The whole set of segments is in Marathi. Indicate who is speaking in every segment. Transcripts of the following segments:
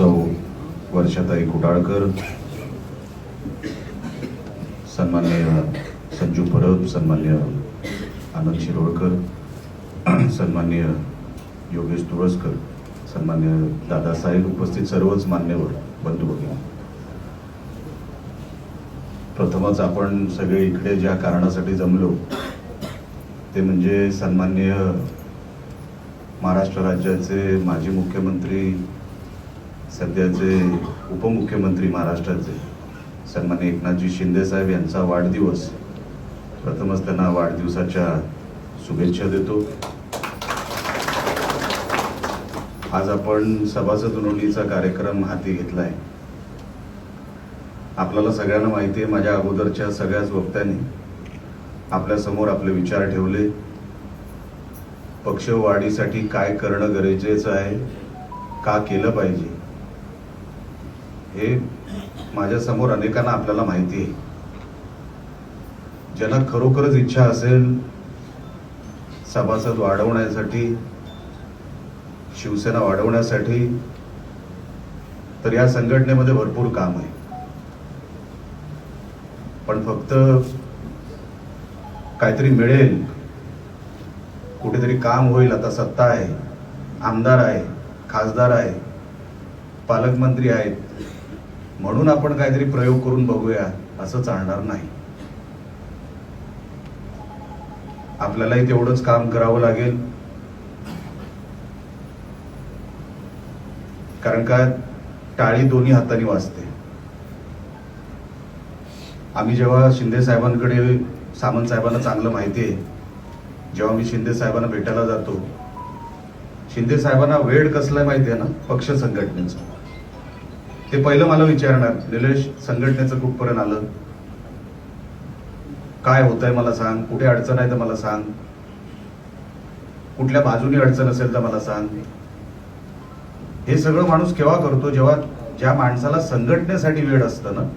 Speaker 1: सौ वर्षाताई कुटाळकर सन्मान्य संजू परब सन्मान्य आनंद शिरोडकर सन्मान्य योगेश तुळसकर सन्मान्य दादासाहेब उपस्थित सर्वच मान्यवर बंधू भगिनी प्रथमच आपण सगळे इकडे ज्या कारणासाठी जमलो ते म्हणजे सन्मान्य महाराष्ट्र राज्याचे माजी मुख्यमंत्री सध्याचे उपमुख्यमंत्री महाराष्ट्राचे सन्मान्य एकनाथजी शिंदेसाहेब यांचा वाढदिवस. प्रथमच त्यांना वाढदिवसाच्या शुभेच्छा देतो. आज आपण सभासद नोंदणीचा कार्यक्रम हाती घेतलाय. आपल्याला सगळ्यांना माहिती आहे माझ्या अगोदरच्या सगळ्याच वक्त्यांनी आपल्यासमोर आपले विचार ठेवले. पक्षवाढीसाठी काय करणं गरजेचं आहे का केलं पाहिजे? हे माझ्यासमोर अनेकांना आपल्याला माहिती आहे. ज्यांना खरोखरच इच्छा असेल सभासद वाढवण्यासाठी शिवसेना वाढवण्यासाठी तर या संघटनेमध्ये भरपूर काम आहे. पण फक्त काहीतरी मिळेल कुठेतरी काम होईल आता सत्ता आहे आमदार आहे खासदार आहे पालकमंत्री आहेत म्हणून आपण काहीतरी प्रयोग करून बघूया असं चालणार नाही. आपल्यालाही तेवढंच काम करावं लागेल. कारण का टाळी दोन्ही हाताने वाजते. आम्ही जेव्हा शिंदे साहेबांकडे सामंत साहेबांना चांगलं माहिती आहे जेव्हा मी शिंदे साहेबांना भेटायला जातो शिंदे साहेबांना वेळ कसला माहिती आहे ना पक्ष संघटनेचं. ते पहिलं मला विचारणार निलेश संघटनेचं कुठपर्यंत आलं काय होत आहे मला सांग कुठे अडचण आहे तर मला सांग. कुठल्या बाजूने अडचण असेल तर मला सांग. हे सगळं माणूस केव्हा करतो? जेव्हा ज्या माणसाला संघटनेसाठी वेळ असतं ना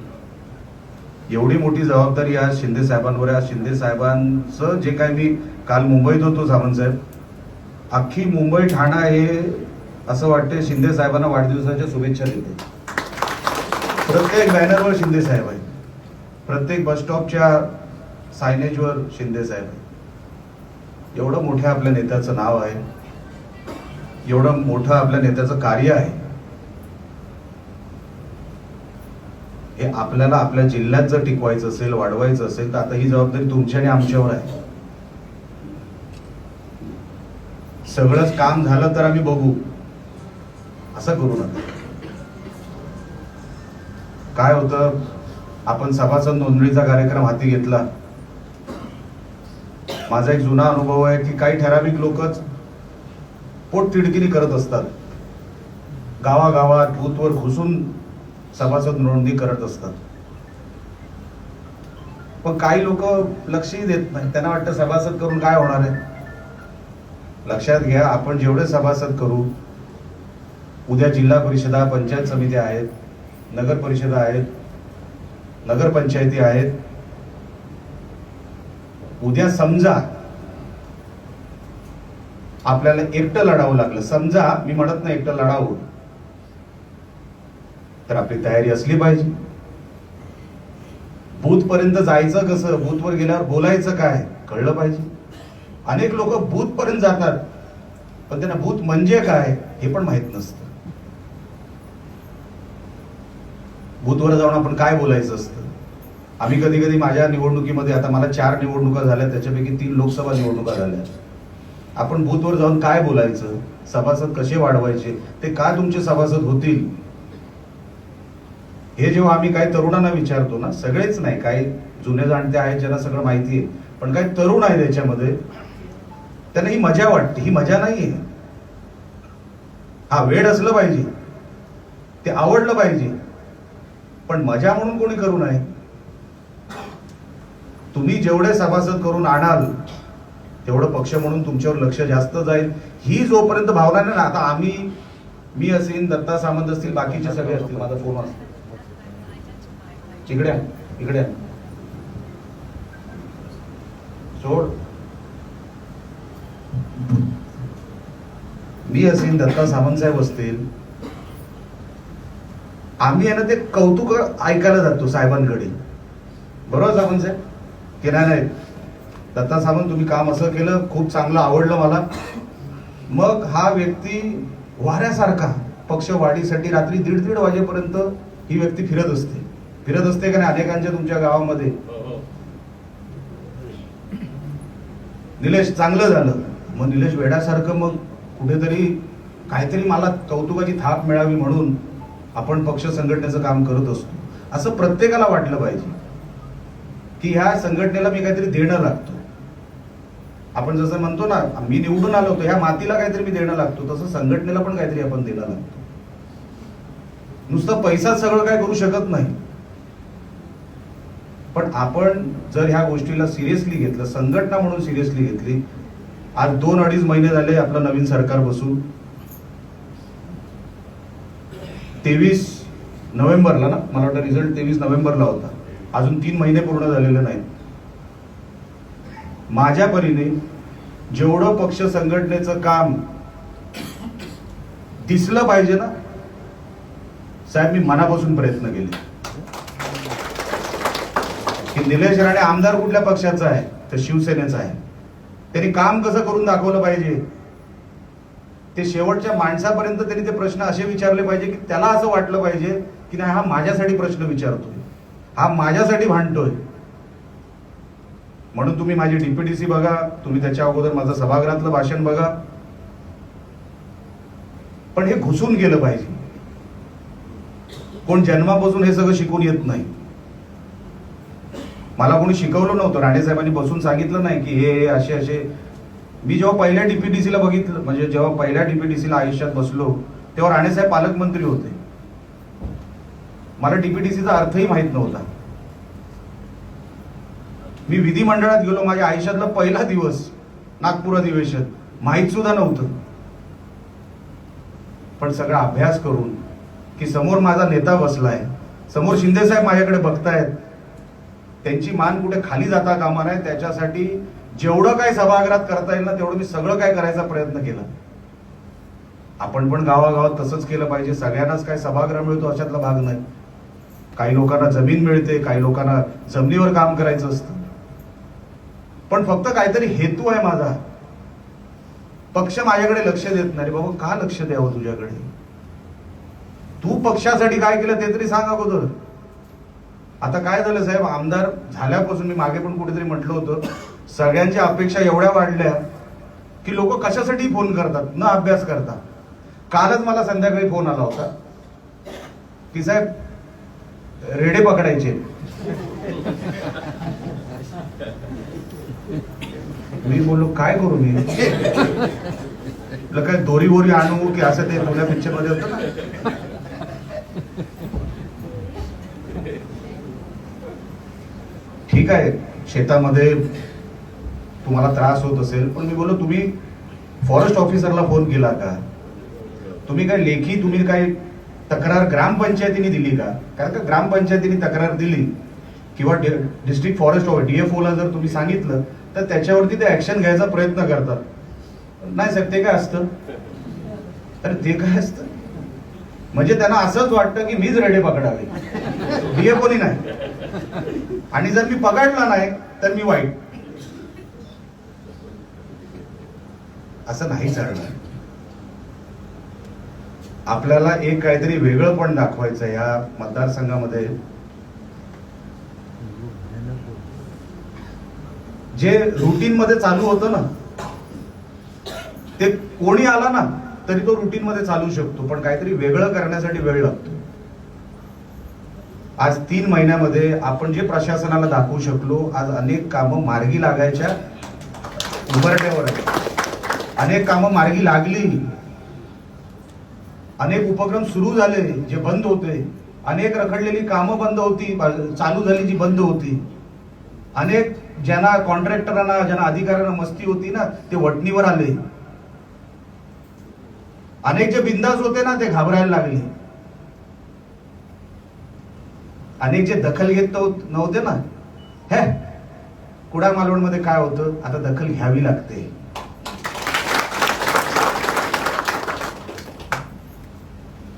Speaker 1: एवढी मोठी जबाबदारी आज शिंदे साहेबांवर आहे. आज शिंदे साहेबांचं जे काय मी काल मुंबईत होतो सावंत साहेब. अख्खी मुंबई ठाणा हे असं वाटते शिंदे साहेबांना वाढदिवसाच्या शुभेच्छा देते. प्रत्येक बॅनरवर शिंदे साहेब आहे प्रत्येक बस स्टॉपच्या सायनेजवर शिंदे साहेब आहे एवढं मोठ्या आपल्या नेत्याचं नाव आहे. एवढं मोठं आपल्या नेत्याचं कार्य आहे. हे आपल्याला आपल्या जिल्ह्यात जर टिकवायचं असेल वाढवायचं असेल तर आता ही जबाबदारी तुमची आणि आमच्यावर आहे. सगळंच काम झालं तर आम्ही बघू. असं करू नका. काय होतं? आपण सभासद नोंदणीचा कार्यक्रम हाती घेतला. माझा एक जुना अनुभव आहे की काही ठराविक लोकच पोट तिडकिरी करत असतात. गावागावात बूथवर घुसून सभासद नोंदणी करत असतात. पण काही लोक लक्षही देत नाही. त्यांना वाटतं सभासद करून काय होणार आहे? लक्षात घ्या आपण जेवढे सभासद करू उद्या जिल्हा परिषदा पंचायत समित्या आहेत. नगर परिषदा आहेत नगरपंचायती आहेत. उद्या समजा आपल्याला एकटं लढावं लागलं समजा मी म्हणत नाही एकटं लढावं. तर आपली तयारी असली पाहिजे. बूथ पर्यंत जायचं कसं? बूथवर गेल्यावर बोलायचं काय? कळलं पाहिजे. अनेक लोक बूथ पर्यंत जातात पण त्यांना बूथ म्हणजे काय हे पण माहीत नसतं. बुथवर जाऊन आपण काय बोलायचं असतं? आम्ही कधी कधी माझ्या निवडणुकीमध्ये आता मला चार निवडणुका झाल्या त्याच्यापैकी तीन लोकसभा निवडणुका झाल्या. आपण बूथवर जाऊन काय बोलायचं? सभासद कसे वाढवायचे? ते का तुमचे सभासद होतील? हे जेव्हा आम्ही काही तरुणांना विचारतो ना सगळेच नाही काही जुने जाणते आहेत ज्यांना सगळं माहिती आहे पण काही तरुण आहे त्याच्यामध्ये त्यांना ही मजा वाटते ही मजा नाहीये. हा वेळ असलं पाहिजे. ते आवडलं पाहिजे. पण मजा म्हणून कोणी करू नये. तुम्ही जेवढे सभासद करून आणाल तेवढं पक्ष म्हणून तुमच्यावर लक्ष जास्त जाईल. ही जोपर्यंत भावना नाही ना आता आम्ही मी असेल दत्ता सामंत असतील बाकीचे सगळे असतील माझा फोन असतो इकडे इकडे सोड. मी असेल दत्ता सामंत साहेब असतील आम्ही आहे ना ते कौतुक ऐकायला जातो साहेबांकडे. बरोबर साहेबांचे? साहेब की नाही नाही. दत्ता सावंत तुम्ही काम असं केलं खूप चांगलं आवडलं मला. मग हा व्यक्ती वाऱ्यासारखा पक्ष वाढीसाठी रात्री दीड दीड वाजेपर्यंत ही व्यक्ती फिरत असते. फिरत असते का नाही? अनेकांच्या तुमच्या गावामध्ये. निलेश चांगलं झालं. मग निलेश वेडासारखं मग कुठेतरी काहीतरी मला कौतुकाची थाप मिळावी म्हणून आपण पक्ष संघटनेचं काम करत असतो. असं प्रत्येकाला वाटलं पाहिजे. की ह्या संघटनेला मी काहीतरी देणं लागतो. आपण जसं म्हणतो ना मी निवडून आलो होतो ह्या मातीला काहीतरी मी देणं लागतो तसं संघटनेला पण काहीतरी आपण देणं लागतो. नुसतं पैसा सगळं काय करू शकत नाही. पण आपण जर ह्या गोष्टीला सिरियसली घेतलं संघटना म्हणून सिरियसली घेतली आज दोन अडीच महिने झाले आपलं नवीन सरकार बसून तेवीस नोव्हेंबरला ना मला वाटतं रिझल्ट तेवीस नोव्हेंबरला होता. अजून तीन महिने पूर्ण झालेले नाहीत. माझ्या परीने जेवढं पक्ष संघटनेचं काम दिसलं पाहिजे ना साहेब मी मनापासून प्रयत्न केले. की निलेश राणे आमदार कुठल्या पक्षाचा आहे तर शिवसेनेचा आहे. त्यांनी काम कसं करून दाखवलं पाहिजे? ते शेवटच्या माणसापर्यंत त्यांनी ते प्रश्न असे विचारले पाहिजे की त्याला असं वाटलं पाहिजे की नाही हा माझ्यासाठी प्रश्न विचारतोय. हा माझ्यासाठी भांडतोय. म्हणून तुम्ही माझी डीपीटीसी बघा. तुम्ही त्याच्या अगोदर माझं सभागृहातलं भाषण बघा. पण हे घुसून गेलं पाहिजे. कोण जन्मापासून हे सगळं शिकून येत नाही. मला कोणी शिकवलं नव्हतं. राणेसाहेबांनी बसून सांगितलं नाही की हे हे असे असे. मी जेव्हा पहिल्या डीपीडीसीला बघितलं म्हणजे जेव्हा पहिल्या डीपीडीसीला आयुष्यात बसलो तेव्हा राणेसाहेब पालकमंत्री होते. मला डीपीडीसीचा अर्थही माहीत नव्हता. मी विधिमंडळात गेलो माझ्या आयुष्यातला पहिला दिवस नागपूर अधिवेशन माहीत सुद्धा नव्हतं. पण सगळा अभ्यास करून की समोर माझा नेता बसलाय समोर शिंदे साहेब माझ्याकडे बघतायत त्यांची मान कुठे खाली जाता कामा नये त्याच्यासाठी जेवढं काय सभागृहात करता येईल ना तेवढं मी सगळं काय करायचा प्रयत्न केला. आपण पण गावागावात तसंच केलं पाहिजे. सगळ्यांनाच काय सभागृह मिळतो अशातला भाग नाही. काही लोकांना जमीन मिळते काही लोकांना जमिनीवर काम करायचं असतं. पण फक्त काहीतरी हेतू आहे माझा. पक्ष माझ्याकडे लक्ष देत नाही. बाबा का लक्ष द्यावं तुझ्याकडे? तू पक्षासाठी काय केलं ते तरी सांग अगोदर. आता काय झालं साहेब आमदार झाल्यापासून मी मागे पण कुठेतरी म्हटलं होतं सगळ्यांच्या अपेक्षा एवढ्या वाढल्या की लोक कशासाठी फोन करतात न अभ्यास करता. कालच मला संध्याकाळी फोन आला होता. की साहेब रेडे पकडायचे. मी बोललो काय करू मी? काय दोरी बोरी आणू की असं ते जुन्या पिक्चरमध्ये होतं ना. ठीक आहे शेतामध्ये तुम्हाला त्रास होत असेल पण मी बोललो तुम्ही फॉरेस्ट ऑफिसरला फोन केला का? तुम्ही काय लेखी तुम्ही काय तक्रार ग्रामपंचायतीने दिली का? कारण का ग्रामपंचायतीने तक्रार दिली किंवा डिस्ट्रिक्ट फॉरेस्ट डीएफओ ला जर तुम्ही सांगितलं तर त्याच्यावरती ते ऍक्शन घ्यायचा प्रयत्न करतात. नाही सर ते काय असतं? तर ते काय असतं? म्हणजे त्यांना असंच वाटतं की मीच रेडे पकडावे. डीएफओनी नाही. आणि जर मी पकडला नाही तर मी वाईट. असं नाही चालणार. आपल्याला एक काहीतरी वेगळं पण दाखवायचं या मतदारसंघामध्ये. जे रुटीन मध्ये चालू होतं ना ते कोणी आला ना तरी तो रुटीन मध्ये चालू शकतो पण काहीतरी वेगळं करण्यासाठी वेळ लागतो. आज तीन महिन्यामध्ये आपण जे प्रशासनाला दाखवू शकलो आज अनेक कामं मार्गी लागायच्या उभारट्यावर आहे अनेक कामं मार्गी लागली. अनेक उपक्रम सुरू झाले जे बंद होते. अनेक रखडलेली कामं बंद होती चालू झाली जी बंद होती. अनेक ज्यांना कॉन्ट्रॅक्टरांना ज्यांना अधिकाऱ्यांना मस्ती होती ना ते वटणीवर आले. अनेक जे बिंदास होते ना ते घाबरायला लागले. अनेक जे दखल घेत नव्हते ना. हे कुडा मालवणमध्ये काय होतं? आता दखल घ्यावी लागते.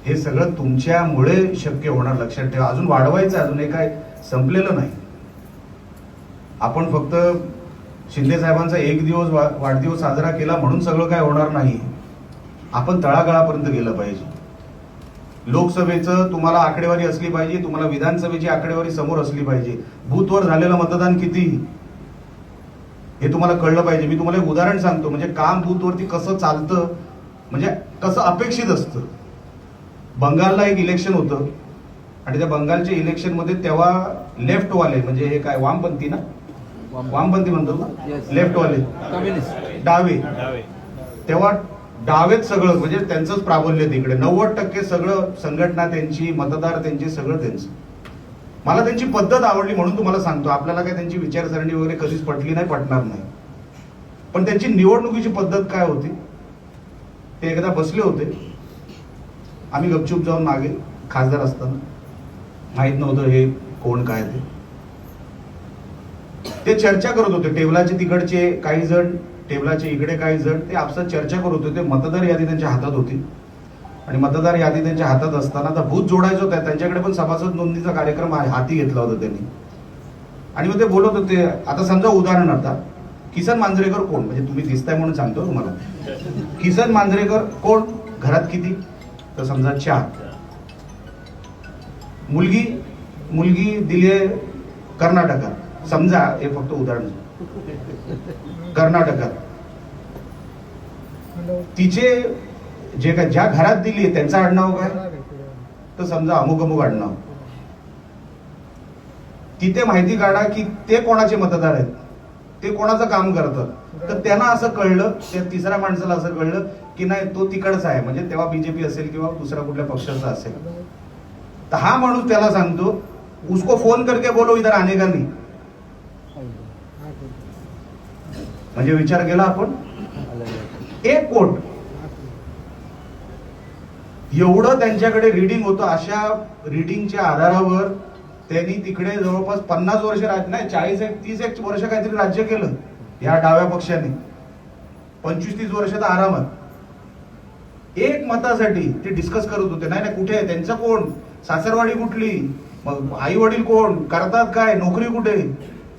Speaker 1: हे सगळं तुमच्यामुळे शक्य होणार लक्षात ठेवा. अजून वाढवायचं अजून हे काय संपलेलं नाही. आपण फक्त शिंदे साहेबांचा एक दिवस वा- वाढदिवस साजरा केला म्हणून सगळं काय होणार नाही. आपण तळागाळापर्यंत गेलं पाहिजे. लोकसभेचं तुम्हाला आकडेवारी असली पाहिजे तुम्हाला विधानसभेची आकडेवारी समोर असली पाहिजे. बूथवर झालेलं मतदान किती? हे तुम्हाला कळलं पाहिजे. मी तुम्हाला एक उदाहरण सांगतो. म्हणजे काम बूथवरती कसं चालतं म्हणजे कसं अपेक्षित असतं. बंगालला एक इलेक्शन होतं. आणि त्या बंगालच्या इलेक्शनमध्ये तेव्हा लेफ्टवाले म्हणजे हे काय वामपंथी ना? वामपंथी. म्हणतो ना. लेफ्टवाले
Speaker 2: कम्युनिस्ट.
Speaker 1: डावे. तेव्हा डावेत सगळं म्हणजे त्यांचंच प्राबल्य तिकडे नव्वद टक्के सगळं संघटना त्यांची मतदार त्यांची सगळं त्यांचं. मला त्यांची पद्धत आवडली म्हणून तुम्हाला सांगतो. आपल्याला काय त्यांची विचारसरणी वगैरे कधीच पटली नाही पटणार नाही. पण त्यांची निवडणुकीची पद्धत काय होती? ते एकदा बसले होते. आम्ही गपचूप जाऊन मागे खासदार असताना माहीत नव्हतं हे कोण काय ते. ते चर्चा करत होते. टेबलाचे तिकडचे काही जण टेबलाचे इकडे काही जण ते आपसात चर्चा करत होते. मतदार यादी त्यांच्या हातात होती. आणि मतदार यादी त्यांच्या हातात असताना आता भूत जोडायचं होतं. त्यांच्याकडे पण सभासद नोंदणीचा कार्यक्रम आहे, हाती घेतला होता त्यांनी. आणि मग ते बोलत होते आता समजा उदाहरण आता. किसन मांजरेकर कोण? म्हणजे तुम्ही दिसताय म्हणून सांगतो तुम्हाला. किसन मांजरेकर कोण? घरात किती? तर समजा चार. मुलगी मुलगी दिली आहे कर्नाटकात. समजा हे फक्त उदाहरण कर्नाटकात. तिचे जे का ज्या घरात दिली त्यांचं आडनाव काय? तर समजा अमुक अमुक आडनाव. तिथे माहिती काढा की ते कोणाचे मतदार आहेत? ते कोणाचं काम करतात तर त्यांना असं कळलं त्या तिसऱ्या माणसाला असं कळलं की नाही तो तिकडचा आहे. म्हणजे तेव्हा बीजेपी असेल किंवा दुसऱ्या कुठल्या पक्षाचा असेल. तर हा माणूस त्याला सांगतो उसको फोन करके बोलो इधर आने का नहीं. म्हणजे विचार केला आपण. एक कोट. एवढं त्यांच्याकडे रिडिंग होतं. अशा रिडिंगच्या आधारावर त्यांनी तिकडे जवळपास पन्नास वर्ष राज्य नाही चाळीस एक तीस एक वर्ष काहीतरी राज्य केलं. या डाव्या पक्षाने. पंचवीस तीस वर्ष तर आरामात. एक मतासाठी ते डिस्कस करत होते. नाही नाही कुठे आहे? त्यांचं कोण? सासरवाडी कुठली? मग आई वडील कोण? करतात काय? नोकरी कुठे?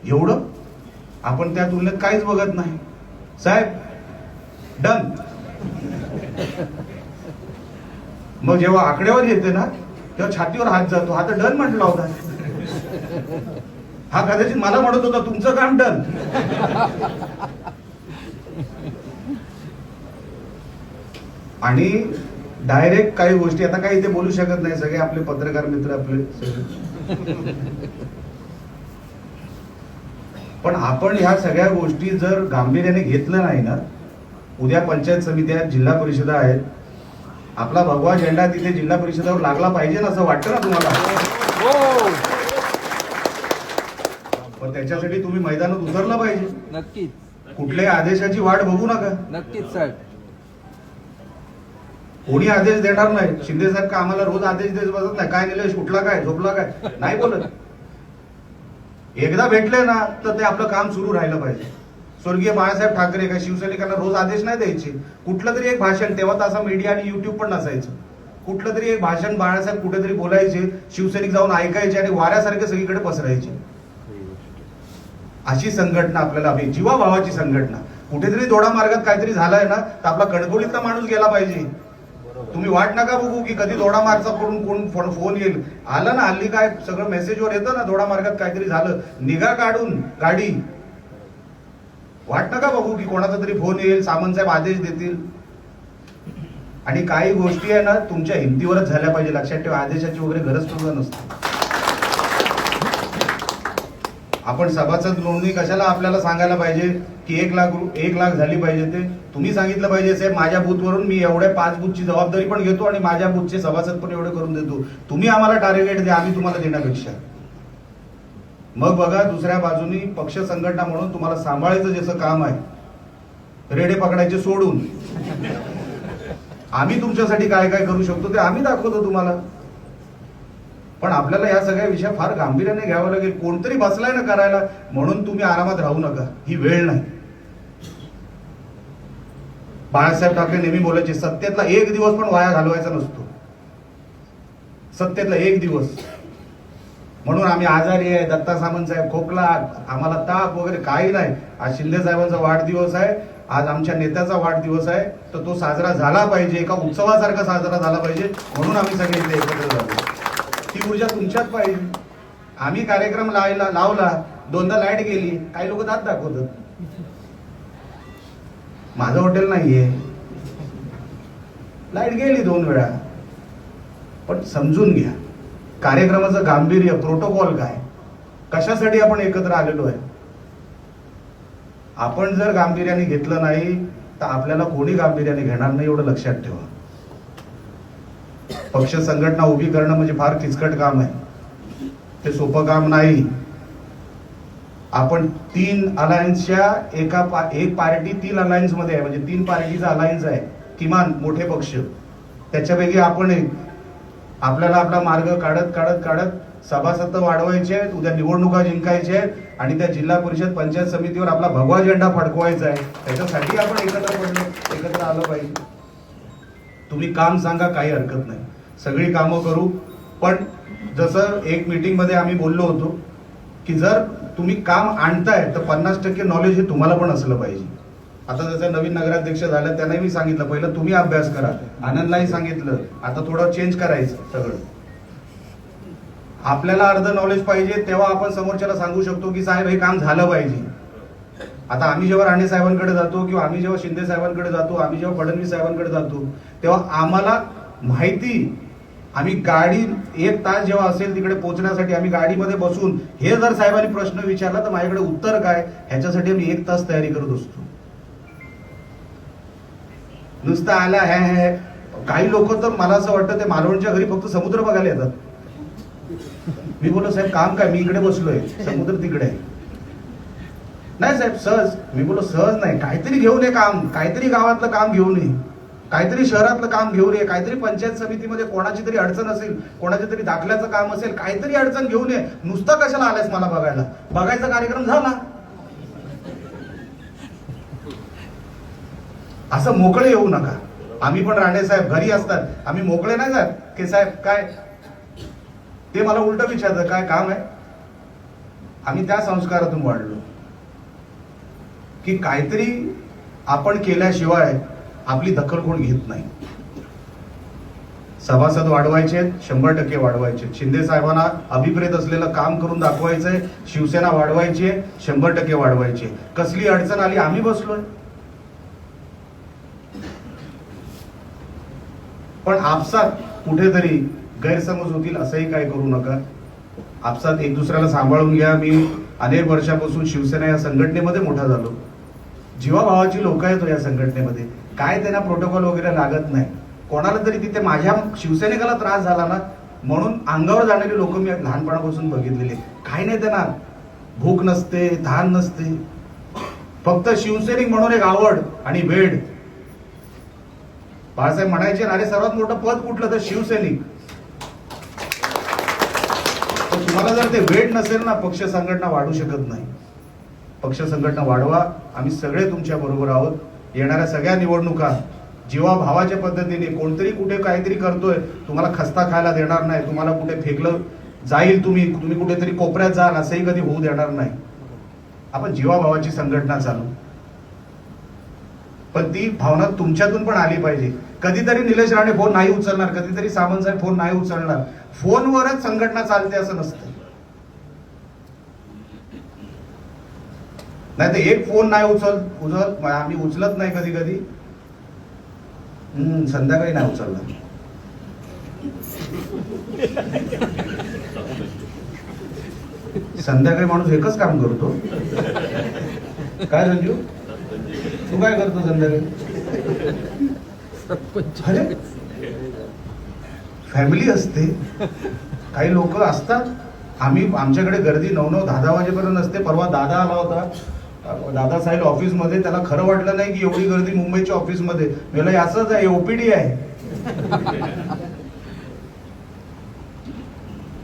Speaker 1: एवढं आपण त्या तुलनेत काहीच बघत नाही. साहेब डन. मग जेव्हा आकड्यावर येते ना तेव्हा छातीवर हात जातो. हा तर डन म्हटला होता. हा कदाचित मला म्हणत होता तुमचं काम डन. आणि डायरेक्ट काही गोष्टी आता काही इथे बोलू शकत नाही सगळे आपले पत्रकार मित्र आपले सगळे. पण आपण ह्या सगळ्या गोष्टी जर गांभीर्याने घेतलं नाही ना उद्या पंचायत समित्या आहेत जिल्हा परिषदा आहेत आपला भगवा झेंडा तिथे जिल्हा परिषदावर लागला पाहिजे ना असं वाटतं ना तुम्हाला? पण त्याच्यासाठी तुम्ही मैदानात उतरला पाहिजे.
Speaker 2: नक्कीच.
Speaker 1: कुठल्याही आदेशाची वाट बघू नका.
Speaker 2: नक्कीच साहेब.
Speaker 1: कोणी आदेश देणार नाही. शिंदे साहेब का आम्हाला रोज आदेश देत बसत नाही. काय निलेश उठला काय झोपला काय? नाही बोलत. एकदा भेटले ना तर ते आपलं काम सुरू राहिलं पाहिजे. स्वर्गीय बाळासाहेब ठाकरे काय शिवसैनिकांना रोज आदेश नाही द्यायचे. कुठलं तरी एक भाषण तेव्हा तर असं मीडिया आणि युट्यूब पण नसायचं. कुठलं तरी एक भाषण बाळासाहेब कुठेतरी बोलायचे शिवसैनिक जाऊन ऐकायचे आणि वाऱ्यासारखे सगळीकडे पसरायचे. अशी संघटना आपल्याला हवी. जीवाभावाची संघटना. कुठेतरी दोडा मार्गात काहीतरी झालाय ना तर आपला कणकोलीतला माणूस गेला पाहिजे. तुम्ही वाट नका बघू की कधी दोडा मार्गचा कोण फोन फोन येईल. आलं ना हल्ली काय सगळं मेसेजवर येतं ना दोडा मार्गात काहीतरी झालं. निगा काढून गाडी. वाट नका बघू की कोणाचा तरी फोन येईल सामंत साहेब आदेश देतील. आणि काही गोष्टी आहे ना तुमच्या हिमतीवरच झाल्या पाहिजे. लक्षात ठेवा आदेशाची वगैरे गरज पूर्ण नसते. आपण सभासद नोंदणी कशाला आपल्याला सांगायला पाहिजे? की एक लाख रु- एक लाख झाली पाहिजे ते? तुम्ही सांगितलं पाहिजे साहेब माझ्या बूथवरून मी एवढ्या पाच बूथची जबाबदारी पण घेतो आणि माझ्या बूथचे सभासद पण एवढे करून देतो. तुम्ही आम्हाला टार्गेट द्या आम्ही तुम्हाला देण्यापेक्षा. मग बघा दुसऱ्या बाजूनी पक्ष संघटना म्हणून तुम्हाला सांभाळायचं जसं काम आहे रेडे पकडायचे सोडून. आम्ही तुमच्यासाठी काय काय करू शकतो ते आम्ही दाखवतो तुम्हाला. पण आपल्याला या सगळ्या विषय फार गांभीर्याने घ्यावं लागेल. कोणतरी बसलाय ना करायला म्हणून तुम्ही आरामात राहू नका. ही वेळ नाही. बाळासाहेब ठाकरे नेहमी बोलायचे सत्तेतला एक दिवस पण वाया घालवायचा नसतो. सत्तेतला एक दिवस. म्हणून आम्ही आजारी आहे दत्ता सामंत साहेब खोकला आम्हाला ताप वगैरे काही नाही. आज शिंदे साहेबांचा वाढदिवस आहे आज आमच्या नेत्याचा वाढदिवस आहे तर तो साजरा झाला पाहिजे एका उत्सवासारखा साजरा झाला पाहिजे म्हणून आम्ही सगळे इथे एकत्र झालो. ती ऊर्जा तुमच्यात पाहिजे आम्ही कार्यक्रम लावला लावला दोनदा लाइट गेली काही लोक दात दाखवतात. माझं हॉटेल नाहीये. लाइट गेली दोन वेळा. पण समजून घ्या कार्यक्रमाचं गांभीर्य प्रोटोकॉल काय? कशासाठी आपण एकत्र आलेलो आहे? आपण जर गांभीर्याने घेतलं नाही तर आपल्याला कोणी गांभीर्याने घेणार नाही एवढं लक्षात ठेवा. पक्ष संघटना उभी करणं म्हणजे फार किचकट काम आहे. ते सोपं काम नाही. आपण तीन अलायन्सच्या एका पा- एक पार्टी तीन अलायन्समध्ये आहे. म्हणजे तीन पार्टीचा अलायन्स आहे. किमान मोठे पक्ष. त्याच्यापैकी आपण एक. आपल्याला आपला मार्ग काढत काढत काढत सभासद वाढवायचे आहेत उद्या निवडणुका जिंकायच्या आहेत आणि त्या जिल्हा परिषद पंचायत समितीवर आपला भगवा झेंडा फडकवायचा आहे. त्याच्यासाठी आपण एकत्र पडलो एकत्र आलं पाहिजे. तुम्ही काम सांगा काही हरकत नाही. सगळी कामं करू. पण जसं एक मीटिंगमध्ये आम्ही बोललो होतो की जर तुम्ही काम आणताय तर पन्नास टक्के नॉलेज हे तुम्हाला पण असलं पाहिजे. आता जसं नवीन नगराध्यक्ष झालं त्यांनाही मी सांगितलं पहिलं तुम्ही अभ्यास करा. आनंदलाही सांगितलं आता थोडं चेंज करायचं सगळं. आपल्याला अर्ध नॉलेज पाहिजे तेव्हा आपण समोरच्याला सांगू शकतो की साहेब हे काम झालं पाहिजे. आता आम्ही जेव्हा राणे साहेबांकडे जातो किंवा आम्ही जेव्हा शिंदे साहेबांकडे जातो आम्ही जेव्हा फडणवीस साहेबांकडे जातो तेव्हा आम्हाला माहिती आम्ही गाडी एक तास जेव्हा असेल तिकडे पोहोचण्यासाठी आम्ही गाडीमध्ये बसून हे जर साहेबांनी प्रश्न विचारला तर माझ्याकडे उत्तर काय? ह्याच्यासाठी आम्ही एक तास तयारी करत असतो. नुसतं आला हे हे काही लोक तर मला असं वाटतं ते मालवणच्या घरी फक्त समुद्र बघायला येतात. मी बोललो साहेब काम काय? मी इकडे बसलोय. समुद्र तिकडे आहे. नाही साहेब सहज. मी बोललो सहज नाही. काहीतरी घेऊन ये काम. काहीतरी गावातलं काम घेऊन ये. काहीतरी शहरातलं काम घेऊन ये काहीतरी पंचायत समितीमध्ये कोणाची तरी अडचण असेल कोणाच्या तरी दाखल्याचं काम असेल काहीतरी अडचण घेऊन ये. नुसतं कशाला आलायस मला बघायला? बघायचा कार्यक्रम झाला. असं मोकळे येऊ नका. आम्ही पण राणे साहेब घरी असतात. आम्ही मोकळे नाही जात की साहेब काय? ते मला उलट विचारतं काय काम आहे? आम्ही त्या संस्कारातून वाढलो. की काहीतरी आपण केल्याशिवाय आपली दखल कोण घेत नाही. सभासद वाढवायचे शंभर टक्के वाढवायचे शिंदे साहेबांना अभिप्रेत असलेलं काम करून दाखवायचंय शिवसेना वाढवायची शंभर टक्के वाढवायचे कसली अडचण आली आम्ही बसलोय. पण आपसात कुठेतरी गैरसमज होतील असंही काय करू नका. आपसात एक दुसऱ्याला सांभाळून घ्या. मी अनेक वर्षापासून शिवसेना या संघटनेमध्ये मोठा झालो. जीवाभावाची लोक आहेत हो या संघटनेमध्ये. काय त्यांना प्रोटोकॉल वगैरे लागत नाही. कोणाला तरी तिथे माझ्या शिवसैनिकाला त्रास झाला ना म्हणून अंगावर जाणारी लोक मी लहानपणापासून बघितलेले काय नाही त्यांना भूक नसते धान नसते. फक्त शिवसैनिक म्हणून एक आवड आणि वेड. बाळासाहेब म्हणायचे ना अरे सर्वात मोठं पद कुठलं तर शिवसैनिक. तर तुम्हाला जर ते वेळ नसेल ना पक्ष संघटना वाढू शकत नाही. पक्ष संघटना वाढवा. आम्ही सगळे तुमच्या बरोबर आहोत. येणाऱ्या सगळ्या निवडणुका जीवा भावाच्या पद्धतीने कोणतरी कुठे काहीतरी करतोय तुम्हाला खस्ता खायला देणार नाही तुम्हाला कुठे फेकलं जाईल तुम्ही तुम्ही कुठेतरी कोपऱ्यात जाल असंही कधी होऊ देणार नाही. आपण जीवाभावाची संघटना चालू. पण ती भावना तुमच्यातून पण आली पाहिजे. कधीतरी निलेश राणे फोन नाही उचलणार कधीतरी सावंत साहेब फोन नाही उचलणार. फोनवरच संघटना चालते असं नसतं. नाही तर एक फोन नाही उचल उचल आम्ही उचलत नाही कधी कधी संध्याकाळी नाही उचलला. संध्याकाळी माणूस एकच काम करतो. काय संजू? तू काय करतो संध्याकाळी? फॅमिली असते. काही लोक असतात. आम्ही आमच्याकडे गर्दी नऊ नऊ दहा दहा वाजेपर्यंत असते. परवा दादा आला होता. दादा साहेब त्याला खरं वाटलं नाही की एवढी गर्दी मुंबईच्या ऑफिसमध्ये. मध्ये असंच आहे ओपीडी आहे.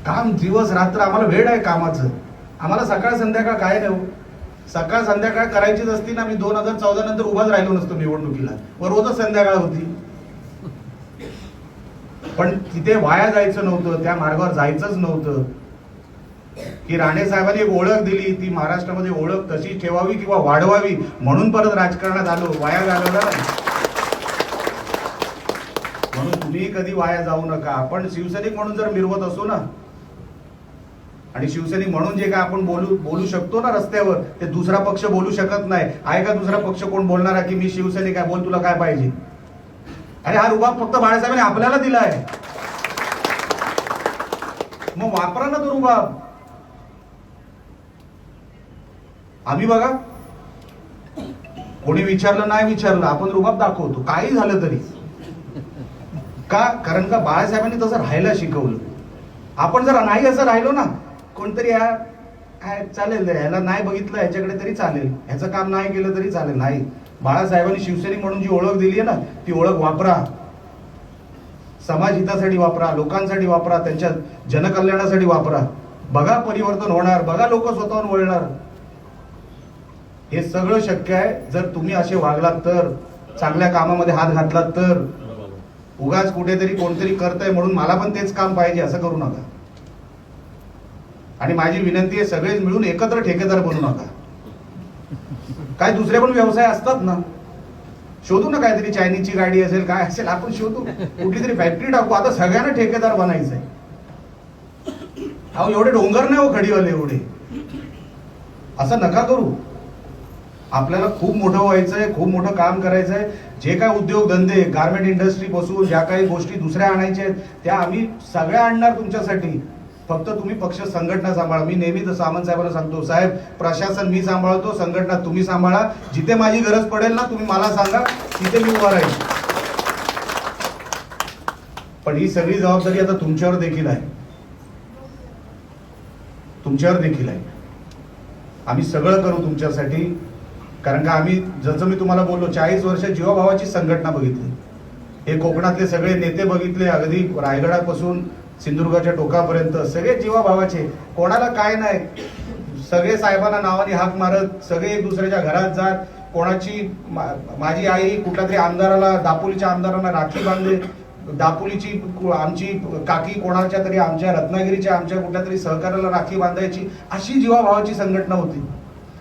Speaker 1: काम दिवस रात्र आम्हाला वेळ आहे कामाचं. आम्हाला सकाळ संध्याकाळ काय नाही हो. सकाळ संध्याकाळ करायचीच असती ना मी दोन हजार चौदा नंतर उभाच राहिलो नसतो निवडणुकीला. व रोजच संध्याकाळ होती. पण तिथे वाया जायचं नव्हतं त्या मार्गावर जायचंच नव्हतं. की राणे साहेबांनी एक ओळख दिली ती महाराष्ट्रामध्ये ओळख तशी ठेवावी किंवा वाढवावी म्हणून परत राजकारणात आलो वाया घालवला नाही. म्हणून तुम्ही कधी वाया जाऊ नका. आपण शिवसैनिक म्हणून जर मिरवत असू ना आणि शिवसैनिक म्हणून जे काय आपण बोलू बोलू शकतो ना रस्त्यावर ते दुसरा पक्ष बोलू शकत नाही. आहे का दुसरा पक्ष कोण बोलणार आहे की मी शिवसैनिक आहे बोल तुला काय पाहिजे? अरे हा रुबाब फक्त बाळासाहेबांनी आपल्याला दिला आहे मग वापरा ना तो रुबाब. आम्ही बघा. कोणी विचारलं नाही विचारलं आपण रुबाब दाखवतो. काही झालं तरी. का? कारण का बाळासाहेबांनी तसं राहायला शिकवलं. आपण जर नाही असं राहिलो ना कोणतरी या चालेल ह्याला नाही बघितलं याच्याकडे तरी चालेल. ह्याचं काम नाही केलं तरी चालेल. नाही. बाळासाहेबांनी शिवसैनिक म्हणून जी ओळख दिली आहे ना ती ओळख वापरा. समाज हितासाठी वापरा लोकांसाठी वापरा त्यांच्या जनकल्याणासाठी वापरा. बघा परिवर्तन होणार. बघा लोक स्वतःहून वळणार. हे सगळं शक्य आहे. जर तुम्ही असे वागलात तर चांगल्या कामामध्ये हात घातलात तर. उगाच कुठेतरी कोणतरी करतंय म्हणून मला पण तेच काम पाहिजे असं करू नका. आणि माझी विनंती आहे सगळेच मिळून एकत्र ठेकेदार बनू नका. काय दुसरे पण व्यवसाय असतात ना? शोधू ना काहीतरी चायनीजची गाडी असेल काय असेल आपण शोधू. कुठली तरी फॅक्टरी टाकू. आता सगळ्यांना ठेकेदार बनायचंय. अहो एवढे डोंगर नाही हो खडीवाले एवढे. असं नका करू. आपल्याला खूप मोठं व्हायचंय खूप मोठं काम करायचंय. जे काय उद्योग धंदे गार्मेंट इंडस्ट्री पासून ज्या काही गोष्टी दुसऱ्या आणायच्या आहेत त्या आम्ही सगळ्या आणणार तुमच्यासाठी. फक्त तुम्ही पक्ष संघटना सांभाळा. मी नेहमी तर सामंत साहेबांना सांगतो साहेब प्रशासन मी सांभाळतो संघटना तुम्ही सांभाळा. जिथे माझी गरज पडेल ना तुम्ही मला सांगा तिथे मी उभा राहील पण ही सगळी जबाबदारी आता तुमच्यावर देखील आहे. तुमच्यावर देखील आहे. आम्ही सगळं करू तुमच्यासाठी. कारण का आम्ही जसं मी तुम्हाला बोललो चाळीस वर्ष जीवाभावाची संघटना बघितली. हे कोकणातले सगळे नेते बघितले अगदी रायगडापासून सिंधुदुर्गाच्या टोकापर्यंत. सगळे जीवाभावाचे. कोणाला काय नाही. सगळे साहेबांना नावाने हाक मारत सगळे एक दुसऱ्याच्या घरात जात. कोणाची मा- माझी आई कुठल्या तरी आमदाराला दापोलीच्या आमदारांना राखी बांधले. दापोलीची आमची काकी कोणाच्या तरी आमच्या रत्नागिरीच्या आमच्या कुठल्या तरी सहकार्याला राखी बांधायची. अशी जीवाभावाची संघटना होती.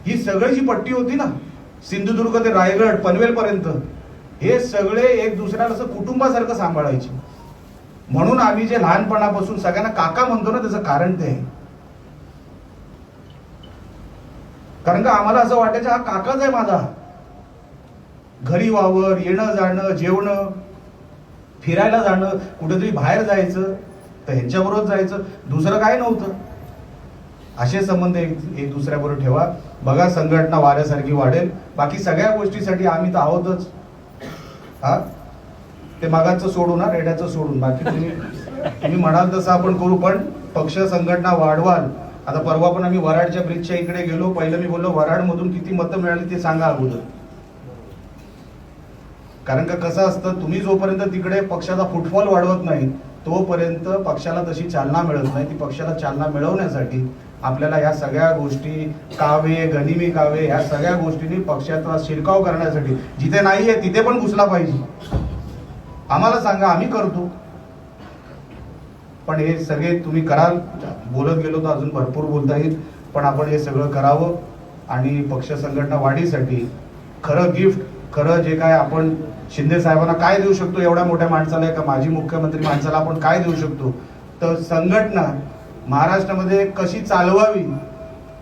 Speaker 1: ही सगळी जी पट्टी होती ना सिंधुदुर्ग ते रायगड पनवेलपर्यंत हे सगळे एक दुसऱ्याला असं कुटुंबासारखं सांभाळायचे. म्हणून आम्ही जे लहानपणापासून सगळ्यांना काका म्हणतो ना त्याचं कारण ते आहे. कारण का आम्हाला असं वाटायचं हा काकाच आहे माझा. घरी वावर येणं जाणं जेवणं फिरायला जाणं कुठेतरी बाहेर जायचं तर ह्यांच्याबरोबर जायचं दुसरं काय नव्हतं. असे संबंध एक एक दुसऱ्याबरोबर ठेवा. बघा संघटना वाऱ्यासारखी वाढेल. बाकी सगळ्या गोष्टीसाठी आम्ही तर आहोतच. हा? ते मागाचं सोडू ना रेड्याचं सोडून. बाकी तुम्ही तुम्ही म्हणाल तसं आपण करू पण पक्ष संघटना वाढवाल. आता परवा पण आम्ही वराडच्या ब्रिजच्या इकडे गेलो. पहिलं मी बोललो वराड मधून किती मतं मिळाली ते सांगा अगोदर. कारण का कसं असतं तुम्ही जोपर्यंत तिकडे पक्षाचा फुटफॉल वाढवत नाही तोपर्यंत पक्षाला तशी चालना मिळत नाही. ती पक्षाला चालना मिळवण्यासाठी आपल्याला ह्या सगळ्या गोष्टी कावे गनिमी कावे ह्या सगळ्या गोष्टींनी पक्षाचा शिरकाव करण्यासाठी जिथे नाहीये तिथे पण घुसला पाहिजे. आम्हाला सांगा आम्ही करतो. पण हे सगळे तुम्ही कराल. बोलत गेलो तर अजून भरपूर बोलता येईल. पण आपण हे सगळं करावं आणि पक्ष संघटना वाढीसाठी खरं गिफ्ट खरं जे काय आपण शिंदे साहेबांना काय देऊ शकतो एवढ्या मोठ्या माणसाला एका माजी मुख्यमंत्री माणसाला आपण काय देऊ शकतो? तर संघटना महाराष्ट्रामध्ये कशी चालवावी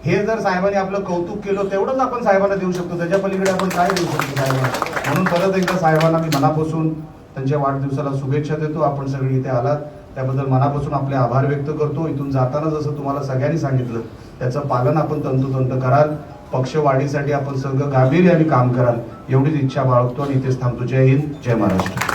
Speaker 1: हे जर साहेबांनी आपलं कौतुक केलं तेवढंच आपण साहेबांना देऊ शकतो. त्याच्या पलीकडे आपण काय देऊ शकतो साहेबांना? म्हणून परत एकदा साहेबांना मी मनापासून त्यांच्या वाढदिवसाला शुभेच्छा देतो. आपण सगळे इथे आलात. त्याबद्दल मनापासून आपले आभार व्यक्त करतो. इथून जाताना जसं तुम्हाला सगळ्यांनी सांगितलं त्याचं पालन आपण तंतोतंत कराल. पक्षवाढीसाठी आपण सगळं गांभीर्याने काम कराल. एवढीच इच्छा बाळगतो आणि इथेच थांबतो. जय हिंद जय महाराष्ट्र.